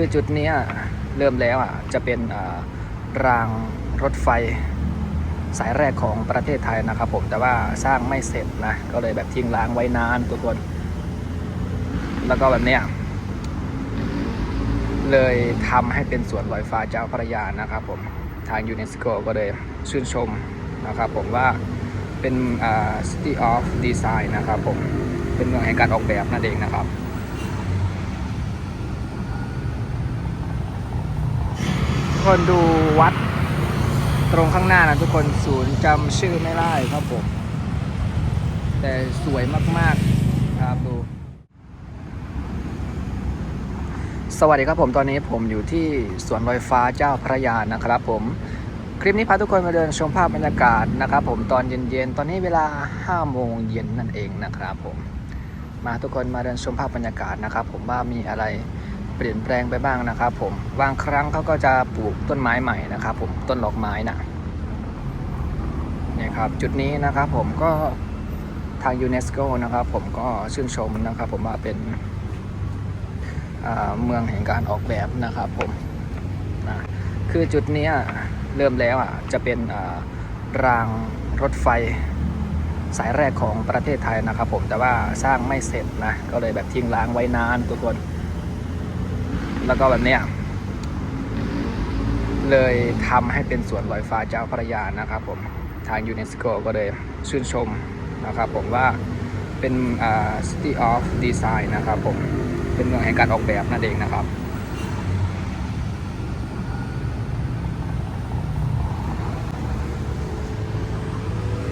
คือจุดนี้เริ่มแล้วอะจะเป็นรางรถไฟสายแรกของประเทศไทยนะครับผมแต่ว่าสร้างไม่เสร็จนะ ก็เลยแบบทิ้งร้างไว้นานทุกคน แล้วก็แบบเนี้ยเลยทำให้เป็นสวนลอยฟ้าเจ้าพระยานะครับผมทางยูเนสโกก็เลยชื่นชมนะครับผมว่าเป็น City of Design นะครับผมเป็นเมืองแห่งการออกแบบนั่นเองนะครับ ทุก คนดูวัดตรงข้างหน้านะทุกคนศูนย์จำชื่อไม่ได้ครับผม แต่สวยมากๆครับดูสวัสดีครับผมตอนนี้ผมอยู่ที่สวนลอยฟ้าเจ้าพระยานะครับผมคลิปนี้พาทุกคนมาเดินชมภาพบรรยากาศนะครับ ผมตอนเย็นๆตอนนี้เวลา5โมงเย็นนั่นเองนะครับผมมาทุกคนมาเดินชมภาพบรรยากาศนะครับ ผมว่ามีอะไร เปลี่ยนแปลงไปบ้างนะครับผมบางครั้งเขาก็จะปลูกต้นไม้ใหม่นะครับ ผมต้นดอกไม้นะเนี่ยครับจุดนี้นะครับผมก็ทางยูเนสโกนะครับผมก็ชื่นชมนะครับผมว่าเป็นเมืองแห่งการออกแบบนะครับผมนะคือจุดนี้เริ่มแล้วอะจะเป็นรางรถไฟสายแรกของประเทศไทยนะครับผมแต่ว่าสร้างไม่เสร็จนะก็เลยแบบทิ้งร้างไว้นานทุกคน แล้วก็แบบเนี้ยเลยทำให้เป็นสวนลอยฟ้าเจ้าพระยานะครับผมทางยูเนสโกก็เลยชื่นชมนะครับผมว่าเป็นอ่า City of Design นะครับผม เป็นเมืองแห่งการออกแบบนั่นเองนะครับ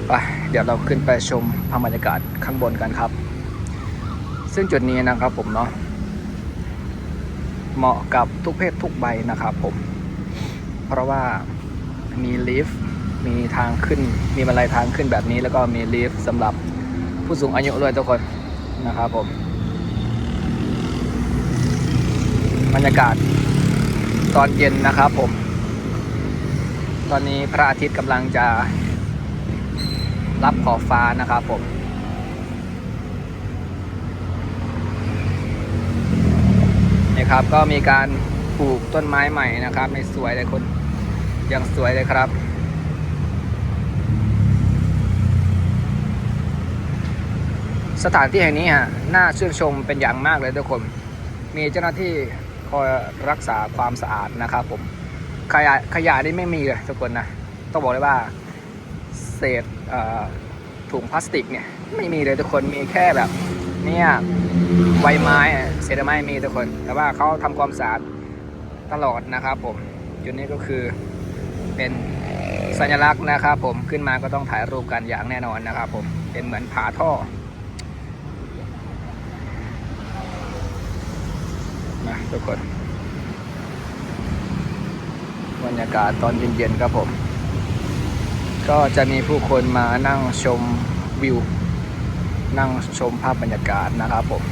ไป เดี๋ยวเราขึ้นไปชมภาพบรรยากาศข้างบนกันครับ ซึ่งจุดนี้นะครับผมเนาะ เหมาะกับทุกเพศทุกใบนะครับผม เพราะว่ามีลิฟต์มีทางขึ้น มีบันไดทางขึ้นแบบนี้ แล้วก็มีลิฟต์สำหรับผู้สูงอายุด้วยทุกคนนะครับผมบรรยากาศตอนเย็นนะครับผม ตอนนี้พระอาทิตย์กำลังจะรับขอบฟ้านะครับผม ครับ ก็มีการปลูกต้นไม้ใหม่นะครับ ในสวยเลยคนยังสวยเลยครับสถานที่แห่งนี้ฮะน่าชื่นชมเป็นอย่างมากเลยทุกคน มีเจ้าหน้าที่คอยรักษาความสะอาดนะครับผม ขยะขยะนี่ไม่มีเลยทุกคนนะ ต้องบอกเลยว่า เศษถุงพลาสติกเนี่ย ไม่มีเลยทุกคน มีแค่แบบ เนี่ยใบไม้เศษไม้มีทุกคน แต่ว่าเขาทำความสะอาดตลอดนะครับผมจุดนี้ก็คือเป็นสัญลักษณ์นะครับผมขึ้นมาก็ต้องถ่ายรูปกันอย่างแน่นอนนะครับผมเป็นเหมือนผาท่อนะทุกคนบรรยากาศตอนเย็นๆครับผม ก็จะมีผู้คนมานั่งชมวิว นั่งชมภาพบรรยากาศนะครับผม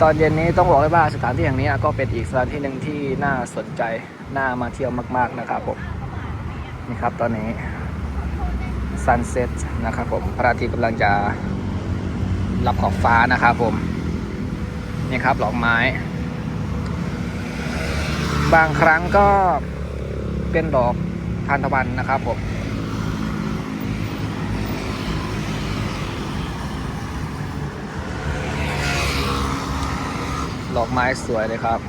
ตอนเย็นนี้ต้องบอกเลยว่าสถานที่แห่งนี้ก็เป็นอีกสถานที่หนึ่งที่น่าสนใจน่ามาเที่ยวมาก ๆนะครับผมนี่ครับตอนนี้ซันเซ็ตนะครับผมพระอาทิตย์กำลังจะรับขอบฟ้านะครับผมนี่ครับดอกไม้ บางครั้งก็เป็นดอกทานตะวันนะครับผม ดอกไม้สวยเลยครับ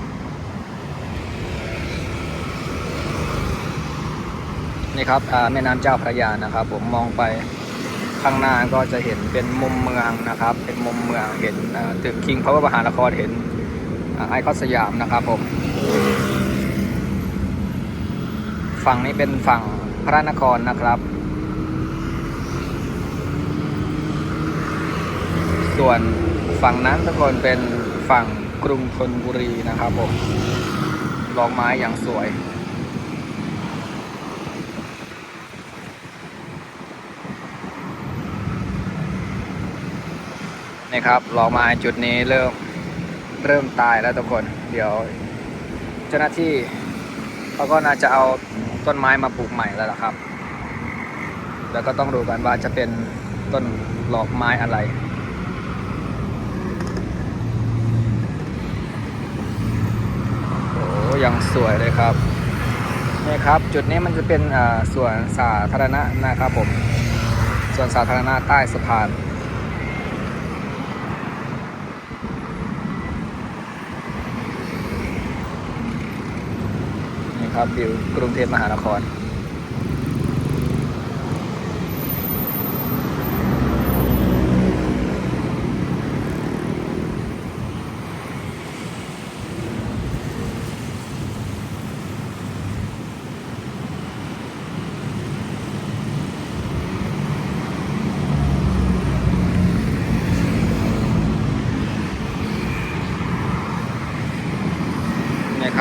นี่ครับแม่น้ำเจ้าพระยานะครับ ผมมองไปข้างหน้าก็จะเห็นเป็นมุมเมืองนะครับ เป็นมุมเมืองเห็นตึกคิงพาวเวอร์มหานครเห็นอ่าไอคอนสยามนะครับผม ฝั่งนี้เป็นฝั่งพระนครนะครับ ส่วนฝั่งนั้นทุกคนเป็นฝั่ง กรุงธนบุรีนะครับผมดอกไม้อย่างสวย นี่ครับดอกไม้จุดนี้เริ่มเริ่มตายแล้วทุกคน เดี๋ยวเจ้าหน้าที่เขาก็น่าจะเอาต้นไม้มาปลูกใหม่แล้วล่ะครับ แล้วก็ต้องดูกันว่าจะเป็นต้นหลอกไม้อะไร อย่างสวยเลยครับนี่ครับจุดนี้มันจะเป็นสวนสาธารณะนะครับผมสวนสาธารณะใต้สะพานนี่ครับวิวกรุงเทพมหานคร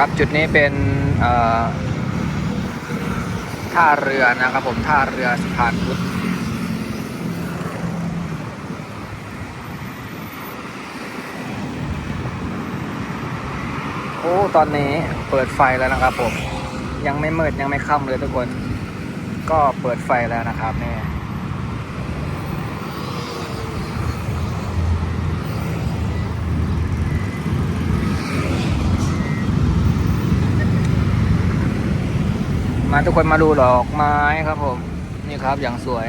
ครับ จุดนี้เป็นท่าเรือนะครับผมท่าเรือสะพานพุทธโอ้ตอนนี้เปิดไฟแล้วนะครับผม ยังไม่มืดยังไม่ค่ำเลยทุกคน ก็เปิดไฟแล้วนะครับเนี่ย มาทุกคนมาดูดอกไม้ครับผม นี่ครับอย่างสวย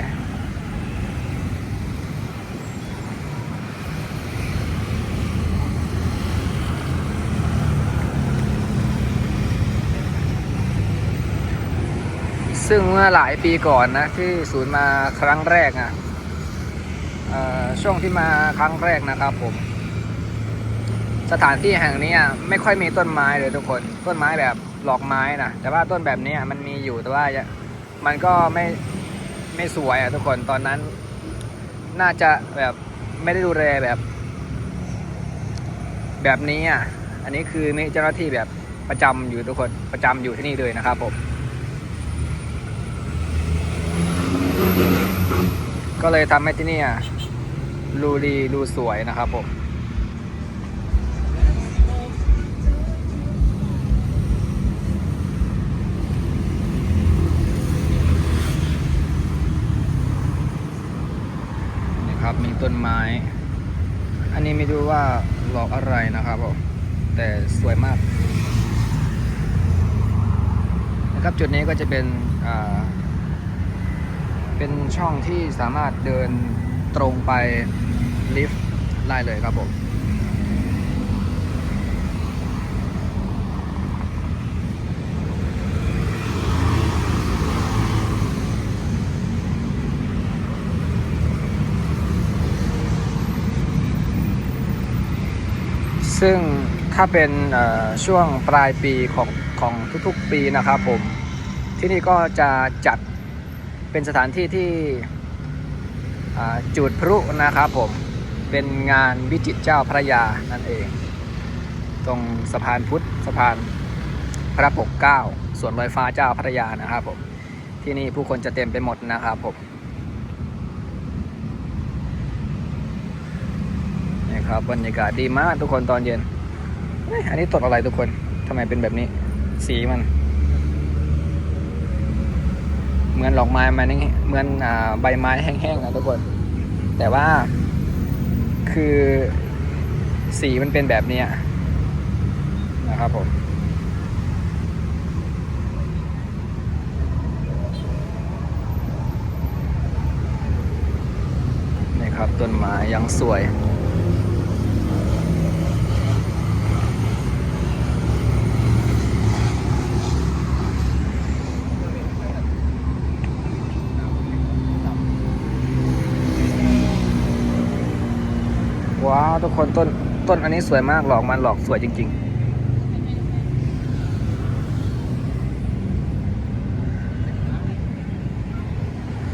ซึ่งเมื่อหลายปีก่อนนะ ที่ศูนย์มาครั้งแรกอะเอ่อช่วงที่มาครั้งแรกนะครับผม สถานที่แห่งนี้อะไม่ค่อยมีต้นไม้เลยทุกคนต้นไม้แบบ หลอกไม้นะแต่ว่าต้นแบบนี้มันมีอยู่แต่ว่ามันก็ไม่ไม่สวยอะทุกคนตอนนั้น น่าจะแบบไม่ได้ดูแลแบบ แบบนี้อะ อันนี้คือมีเจ้าหน้าที่แบบประจำอยู่ทุกคนประจำอยู่ที่นี่เลยนะครับผมก็เลยทำให้ที่นี่อะรูดีรูสวยนะครับผม ต้นไม้ อันนี้ไม่รู้ว่าหลอกอะไรนะครับผมแต่สวยมากนะครับจุดนี้ก็จะเป็นเป็นช่องที่สามารถเดินตรงไปลิฟต์ได้เลยครับผม ซึ่งถ้าเป็นช่วงปลายปีของของทุกๆปีนะครับผม ที่นี่ก็จะจัดเป็นสถานที่ที่จุดพลุนะครับผม เป็นงานวิจิตเจ้าพระยานั่นเอง ตรงสะพานพุทธสะพานพระปกเก้าส่วนลอยฟ้าเจ้าพระยานะครับผม ที่นี่ผู้คนจะเต็มไปหมดนะครับผม ครับบรรยากาศดีมากทุกคนตอนเย็นอันนี้ตดอะไรทุกคนทำไมเป็นแบบนี้ สีมัน เหมือนดอกไม้มันนี่เหมือนอใบไม้แห้งๆนะทุกคน แต่ว่าคือสีมันเป็นแบบนี้นะครับผมนี่ครับต้นไม้ยังสวย ว้าวทุกคนต้นต้นอันนี้สวยมากหลอกมันหลอกสวยจริงๆ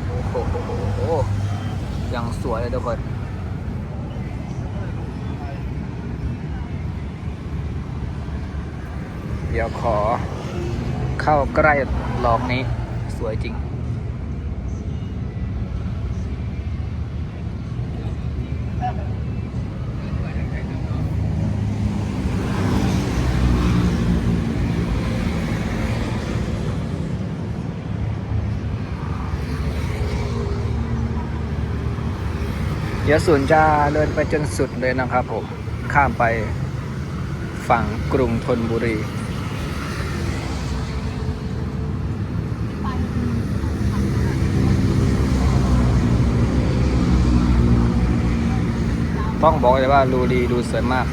โอ้โหยังสวยเลยทุกคนเดี๋ยวขอเข้าใกล้หลอกนี้สวยจริง เดี๋ยวศูนย์จะเดินไปจนสุดเลยนะครับผม ข้ามไปฝั่งกรุงธนบุรี ต้องบอกเลยว่าดูดีดูสวยมาก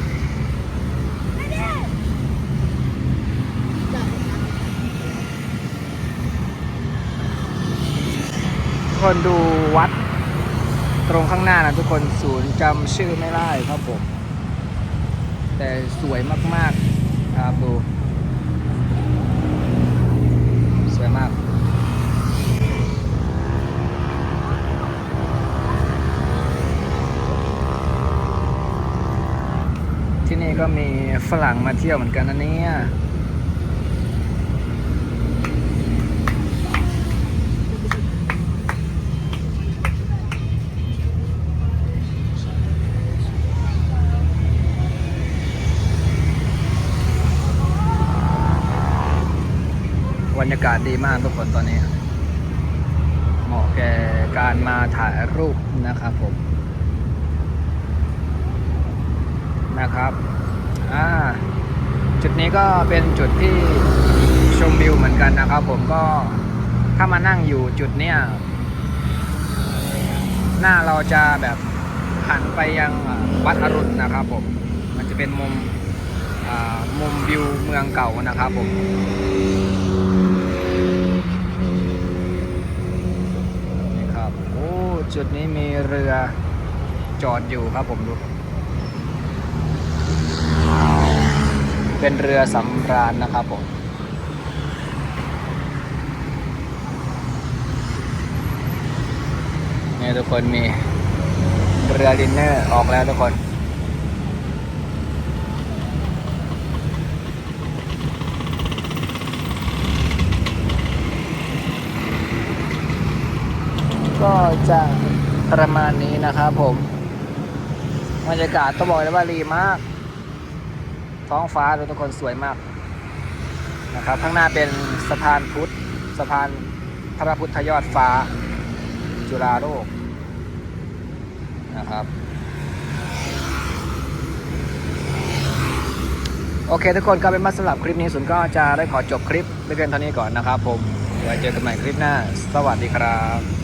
คนดูวัด ตรงข้างหน้านะทุกคนศูนย์จำชื่อไม่ได้ครับผม แต่สวยมากๆครับดูสวยมากที่นี่ก็มีฝรั่งมาเที่ยวเหมือนกันนะเนี่ย ยากาศดีมากทุกคนตอนนี้ เหมาะแก่การมาถ่ายรูปนะครับผม นะครับอ่าจุดนี้ก็เป็นจุดที่ชมวิวเหมือนกันนะครับ ผมก็ถ้ามานั่งอยู่จุดเนี้ยหน้าเราจะแบบหันไปยังวัดอรุณนะครับผม มันจะเป็นมุมมุมวิวเมืองเก่านะครับผม นี่ครับ โอ้ จุดนี้มีเรือจอดอยู่ครับผมดู เป็นเรือสำราญนะครับผมนี่ทุกคนมีเรือดินเนอร์ออกแล้วทุกคน ก็จะประมาณนี้นะครับผมบรรยากาศต้องบอกเลยว่าดีมาก ท้องฟ้าทุกคนสวยมากนะครับข้างหน้าเป็นสะพานพุทธสะพานพระพุทธยอดฟ้า จุฬาโลกนะครับ โอเคทุกคนก็เป็นมาสำหรับคลิปนี้สุนก็จะได้ขอจบคลิปเพียงเท่านี้ก่อนนะครับผมไว้เจอกันใหม่คลิปหน้า สวัสดีครับ